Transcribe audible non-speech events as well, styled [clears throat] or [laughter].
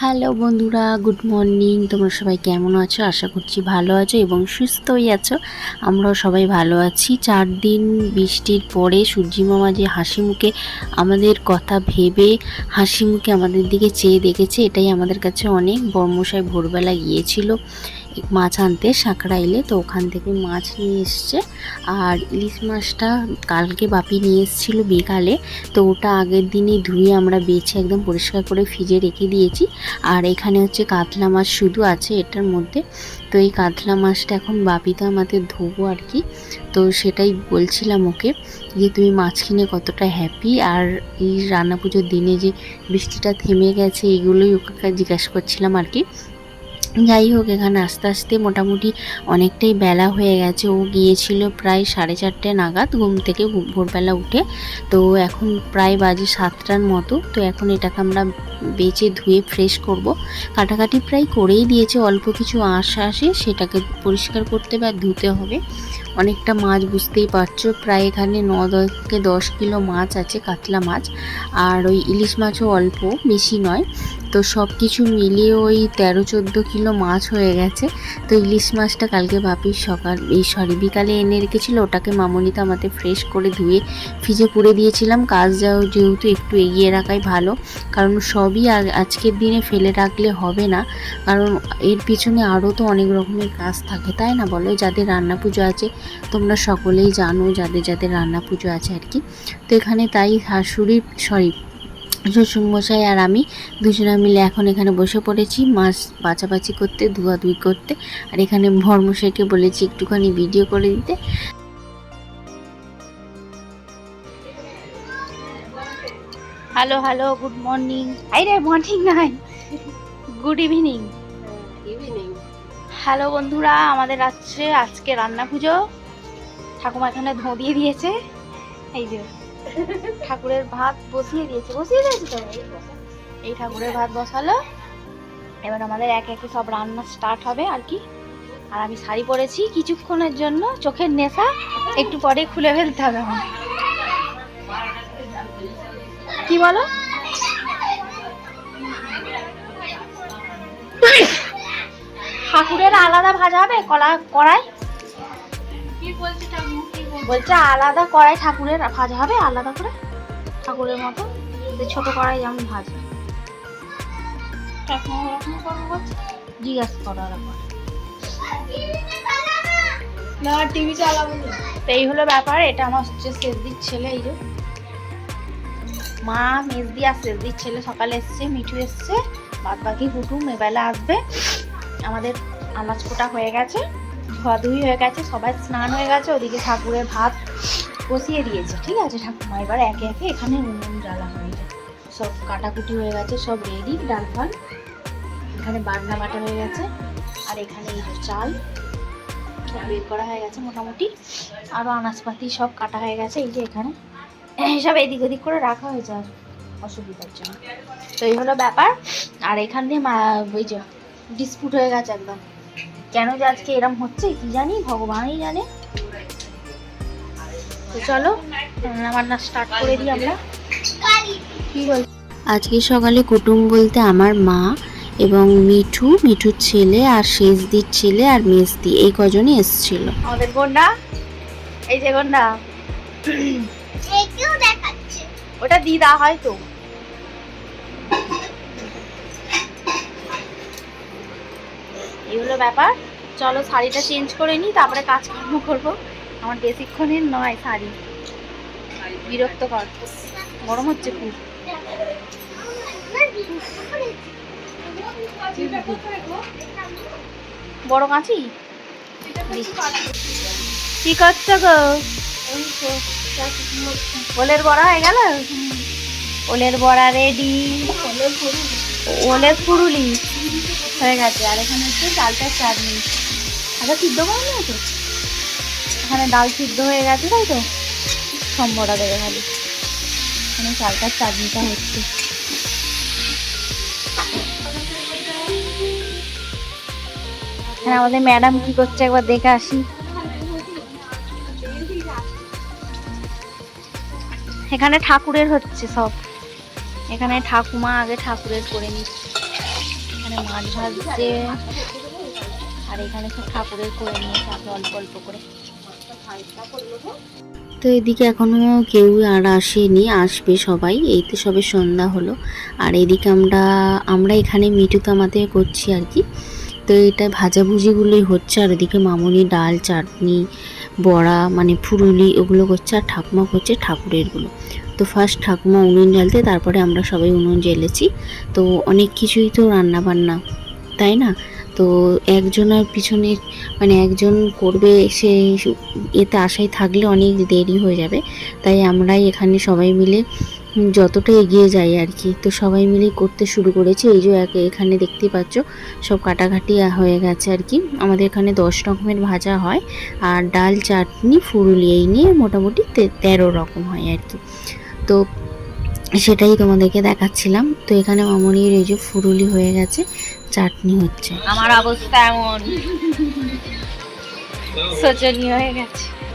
Hello বন্ধুরা, good morning. তোমরা সবাই কেমন আছো? আশা করছি ভালো আছো এবং সুস্থই আছো। আমরাও সবাই ভালো আছি। চার দিন বৃষ্টির পরে মামা যে হাসি মুখে আমাদের কথা ভেবে হাসি মুখে আমাদের দিকে চেয়ে দেখেছে, এটাই আমাদের কাছে অনেক বর্মশাই ভোরবেলা গিয়েছিল। মাছ আনতে সাঁকড়াইলে তো ওখান থেকে মাছ নিয়ে এসছে। আর ইলিশ মাছটা কালকে বাপি নিয়ে এসেছিল বিকালে, তো ওটা আগের দিনই ধুয়ে আমরা বেছে একদম পরিষ্কার করে ফ্রিজে রেখে দিয়েছি। আর এখানে হচ্ছে কাতলা মাছ শুধু আছে এটার মধ্যে। তো এই কাতলা মাছটা এখন বাপিতে আমাদের ধোবো আর কি। তো সেটাই বলছিলাম ওকে যে, তুমি মাছ কিনে কতটা হ্যাপি আর এই রান্না পুজোর দিনে যে বৃষ্টিটা থেমে গেছে, এগুলোই ওকে জিজ্ঞাসা করছিলাম আর কি। যাই হোক এখানে আস্তে আস্তে মোটামুটি অনেকটাই বেলা হয়ে গেছে। ও গিয়েছিল প্রায় সাড়ে চারটে নাগাদ ঘুম থেকে ভোরবেলা উঠে। তো এখন প্রায় বাজে সাতটার মতো। তো এখন এটাকে আমরা বেচে ধুয়ে ফ্রেশ করব। কাটাকাটি প্রায় করেই দিয়েছে। অল্প কিছু আশা আসে সেটাকে পরিষ্কার করতে বা ধুতে হবে। অনেকটা মাছ বুঝতেই পারছ। প্রায় এখানে ন থেকে দশ কিলো মাছ আছে, কাতলা মাছ। আর ওই ইলিশ মাছও অল্প, বেশি নয়। তো সব কিছু মিলিয়ে ওই তেরো চোদ্দ কিলো মাছ হয়ে গেছে। তো ইলিশ মাছটা কালকে বাপির সকাল, এই সরি, বিকালে এনে রেখেছিল। ওটাকে মামনিতে আমাদের ফ্রেশ করে ধুয়ে ফ্রিজে পুড়ে দিয়েছিলাম। কাজ যাও, যেহেতু একটু এগিয়ে রাখাই ভালো। কারণ সবই আজকের দিনে ফেলে রাখলে হবে না। কারণ এর পিছনে আরও তো অনেক রকমের কাজ থাকে, তাই না বলো? যাদের রান্না পুজো আছে তোমরা সকলেই জানো যাদের যাদের রান্না পুজো আছে আর কি। তো এখানে তাই শাশুড়ি সরি শ্বশুরমশাই আর আমি দুজনে মিলে এখন এখানে বসে পড়েছি মাছ বাছাবাছি করতে ধোয়াধুয়ি করতে। আর এখানে ভরমশাইকে বলেছি একটুখানি ভিডিও করে দিতে। হ্যালো হ্যালো গুড মর্নিং আই রে মর্নিং নাই। গুড ইভিনিং ইভিনিং হ্যালো বন্ধুরা আমাদের আছে আজকে রান্না পুজো। ঠাকুমা এখানে ধোঁ দিয়ে দিয়েছে। এই যে, ঠাকুরের ভাত বসিয়ে দিয়েছে বসিয়ে দিয়েছে তো? এই ঠাকুরের ভাত বসালো। এবার আমাদের একে একে সব রান্না স্টার্ট হবে আর কি। আর আমি শাড়ি পরেছি কিছুক্ষণের জন্য, চোখের নেশা একটু পরে খুলে ফেলতে হবে আমার কি বলো? ঠাকুরের আলাদা ভাজা হবে, কলা কড়াই? কি বলছে বলছে আলাদা কড়াই ঠাকুরের ভাজা হবে আলাদা করে ঠাকুরের মতো ছোট কড়াই যেমন ভাজা। জিজ্ঞাসা করার পর না টিভি চালাবো তো এই হলো ব্যাপার এটা আমার হচ্ছে সেজদির ছেলে এই যে। মা মেজদি আর সেজদির ছেলে সকালে এসছে মিঠু এসছে বাদ বাকি হুটুম এবেলা আসবে। আমাদের আনাজ কোটা হয়ে গেছে। ধোয়াধুয়ি হয়ে গেছে, সবাই স্নান হয়ে গেছে, ওদিকে ঠাকুরের ভাত বসিয়ে দিয়েছে, ঠিক আছে? ঠাকুমা এবার একে একে এখানে উনুন জ্বালা হয়ে। যায় সব কাটাকুটি হয়ে গেছে, সব রেডি ডাল ফাল। এখানে বান্না বাটা হয়ে গেছে, আর এখানে এই চাল বের করা হয়ে গেছে মোটামুটি। আরও আনাজপাতি সব কাটা হয়ে গেছে, এই যে এখানে। [clears throat] সব এদিক ওদিক করে রাখা হয়েছে, আর অসুবিধার জন্য। তো এই হলো ব্যাপার। আর এখান দিয়ে ওই যে ডিসপুট হয়ে গেছে একদম। কেন যে আজকে এরম হচ্ছে কি জানি ভগবানই জানে। তো চলো রান্না স্টার্ট করে দিই আমরা। কি বল আজকে সকালে কুটুম বলতে আমার মা এবং মিঠু মিঠুর ছেলে আর শেষদির ছেলে আর মেজদি এই কজনই এসেছিল। আমাদের গন্ডা? এই যে গন্ডা। কেউ দেখাচ্ছে। ওটা দিদা হয়তো এই হলো ব্যাপার। চলো শাড়িটা চেঞ্জ করে নিই, তারপরে কাজকর্ম করব। আমার বেশিক্ষণের নয় শাড়ি। বিরক্তকর। গরম হচ্ছে খুব। বড় কাঁচি? কি করছ গো? ওলের বড়া হয়ে গেল? ওলের বড়া রেডি ওলের পুরুলি। হয়ে গেছে। আর এখানে হচ্ছে চালটার চাটনি। আচ্ছা সিদ্ধ করে তো? এখানে ডাল সিদ্ধ হয়ে গেছে, তাই তো? সম্বরা দেবে খালি এখানে চালটার চাটনিটা হচ্ছে। হ্যাঁ আমাদের ম্যাডাম কি করছে একবার দেখে আসি। এখানে ঠাকুরের হচ্ছে সব। এখানে ঠাকুমা আগে ঠাকুরের করে নিচ্ছে। এখানে মাছ ভাজছে আর এখানে সব ঠাকুরের করে নিয়েছে আগে অল্প অল্প করে তো এদিকে এখনও কেউ আর আসেনি, আসবে সবাই, এই তো সবে সন্ধ্যা হলো। আর এদিকে আমরা আমরা এখানে মিঠু তামাতে করছি আর কি। তো এটা ভাজাভুজিগুলোই হচ্ছে, আর এদিকে মামুনি ডাল, চাটনি, বড়া মানে ফুরুলি, ওগুলো করছে, আর ঠাকুমা করছে ঠাকুরেরগুলো। তো ফার্স্ট ঠাকুমা উনুন জ্বালতে তারপরে আমরা সবাই উনুন জ্বেলেছি তো অনেক কিছুই তো রান্না বান্না তাই না? তো একজনের পিছনে মানে একজন করবে, সে এতে আশায় থাকলে অনেক দেরি হয়ে যাবে। তাই আমরাই এখানে সবাই মিলে যতটা এগিয়ে যাই আর কি, তো সবাই মিলে করতে শুরু করেছি। এই যে এখানে দেখতেই পাচ্ছ, সব কাটাকাটি হয়ে গেছে আর কি। আমাদের এখানে দশ রকমের ভাজা হয়, আর ডাল, চাটনি, ফুরুলি, এই নিয়ে মোটামুটি তেরো রকম হয় আর কি। তো সেটাই তোমাদেরকে দেখাচ্ছিলাম। তো এখানে মামনির এই যে ফুরুলি হয়ে গেছে চাটনি হচ্ছে। আমার অবস্থা এমন। [laughs] শোচনীয় হয়ে গেছে।